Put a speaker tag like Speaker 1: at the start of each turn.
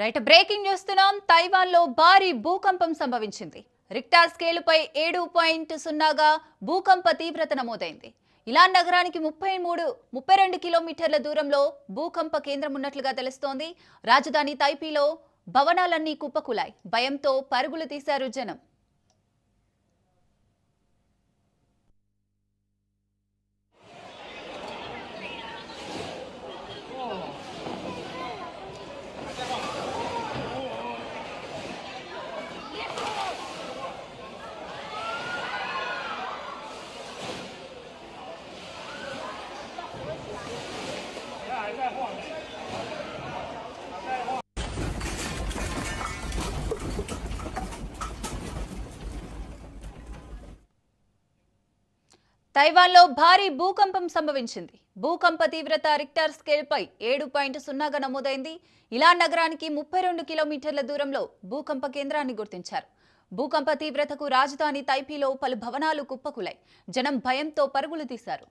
Speaker 1: Right breaking చూస్తున్నాం తైవాన్లో భారీ భూకంపం సంభవించింది. రిక్టార్ స్కేలుపై ఏడు పాయింట్ సున్నాగా భూకంప తీవ్రత నమోదైంది. ఇలాన్ నగరానికి ముప్పై మూడు ముప్పై రెండు కిలోమీటర్ల దూరంలో భూకంప కేంద్రం ఉన్నట్లుగా తెలుస్తోంది. రాజధాని తైపీలో భవనాలన్నీ కుప్పకులాయి. భయంతో పరుగులు తీశారు జనం. తైవాన్లో భారీ భూకంపం సంభవించింది. భూకంప తీవ్రత రిక్టర్ స్కేల్పై ఏడు పాయింట్ సున్నాగా నమోదైంది. ఇలా నగరానికి ముప్పై రెండు కిలోమీటర్ల దూరంలో భూకంప కేంద్రాన్ని గుర్తించారు. భూకంప తీవ్రతకు రాజధాని తైపీలో పలు భవనాలు కుప్పకులాయి. జనం భయంతో పరుగులు తీశారు.